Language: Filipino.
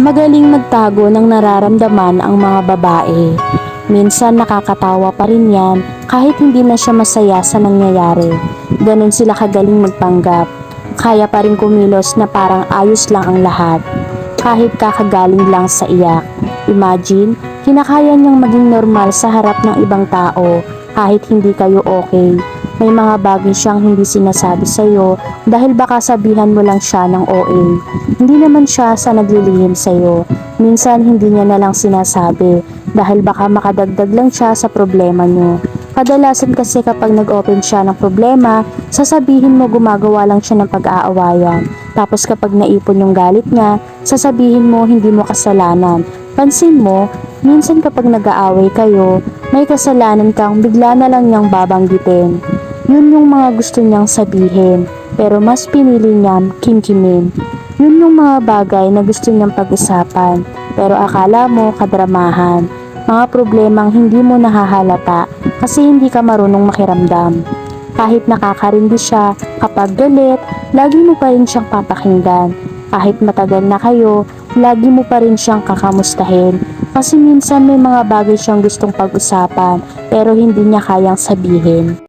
Magaling magtago ng nararamdaman ang mga babae. Minsan nakakatawa pa rin yan kahit hindi na siya masaya sa nangyayari. Ganon sila kagaling magpanggap. Kaya pa rin kumilos na parang ayos lang ang lahat. Kahit kakagaling lang sa iyak. Imagine, kinakaya niyang maging normal sa harap ng ibang tao kahit hindi kayo okay. May mga bagay siyang hindi sinasabi sa'yo dahil baka sabihan mo lang siya ng OA. Hindi naman siya sa naglilihim sa'yo. Minsan hindi niya na lang sinasabi dahil baka makadagdag lang siya sa problema niyo. Kadalasan kasi kapag nag-open siya ng problema, sasabihin mo gumagawa lang siya ng pag-aawayan. Tapos kapag naipon yung galit niya, sasabihin mo hindi mo kasalanan. Pansin mo, minsan kapag nag-aaway kayo, may kasalanan kang bigla na lang niyang babanggitin. Yun yung mga gusto niyang sabihin, pero mas pinili niyang kimkimin. Yun yung mga bagay na gusto niyang pag-usapan, pero akala mo kadramahan. Mga problemang hindi mo nahahalata kasi hindi ka marunong makiramdam. Kahit nakakarindi siya, kapag galit, lagi mo pa rin siyang papakinggan. Kahit matagal na kayo, lagi mo pa rin siyang kakamustahin. Kasi minsan may mga bagay siyang gustong pag-usapan pero hindi niya kayang sabihin.